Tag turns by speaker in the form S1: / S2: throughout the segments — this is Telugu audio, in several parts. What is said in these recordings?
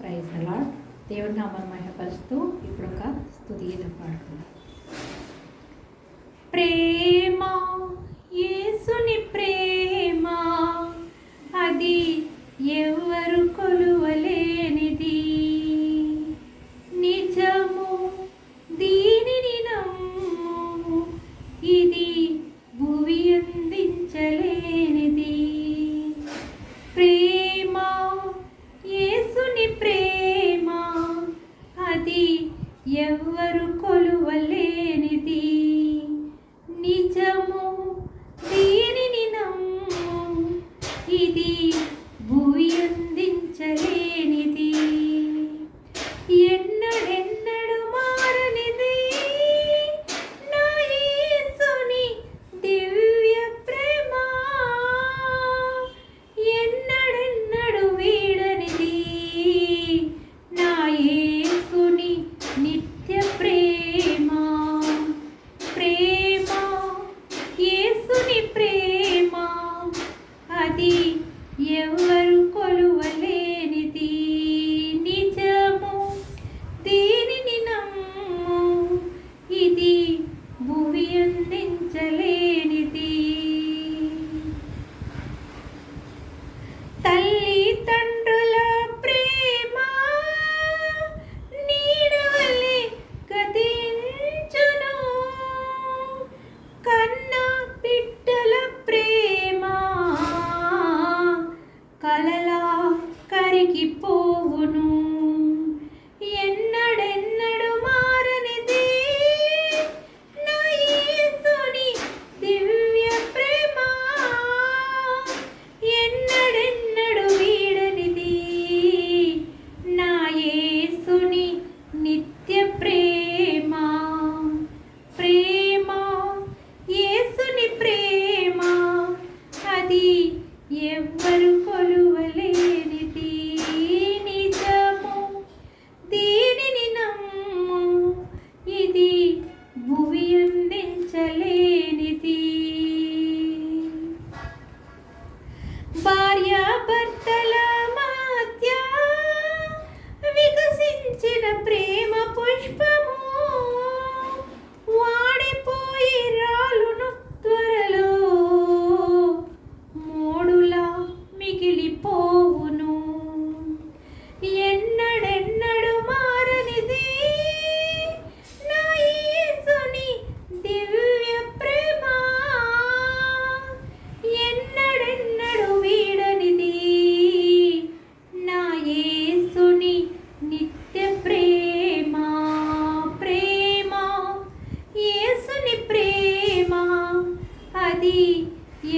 S1: ప్రైజ్ అలా దేవుడి నామను మహిపరుస్తూ ఇప్పుడు ఒక స్థుతి గీతం పాడుకుందాం. ప్రే ఉన్నది ఎవరు కొలువలేనిది. నిజము దీనిని నమ్ము. ఇది భువి అందించలేని కలలా కరిగిపోవును.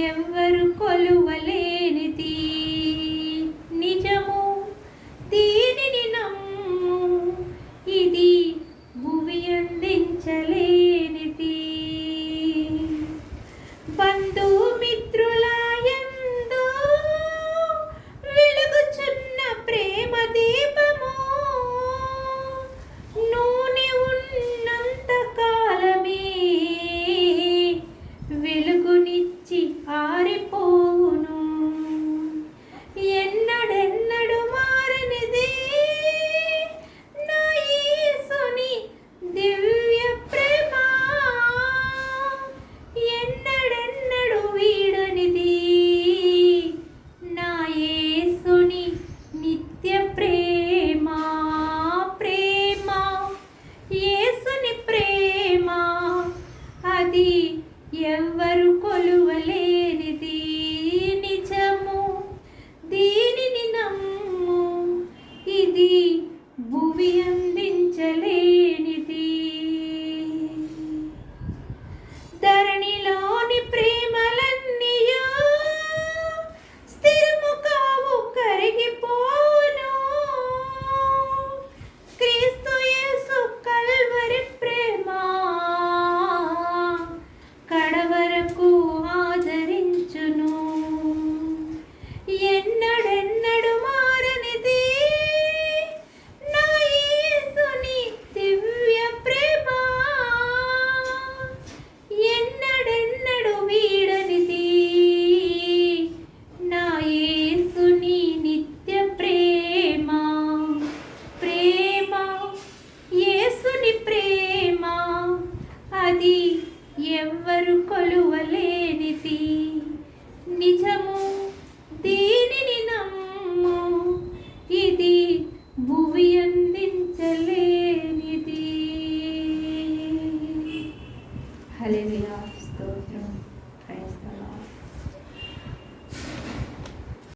S1: ఎవ్వరు కొలువలే? புவியம் కొలువలేనిది. నిజము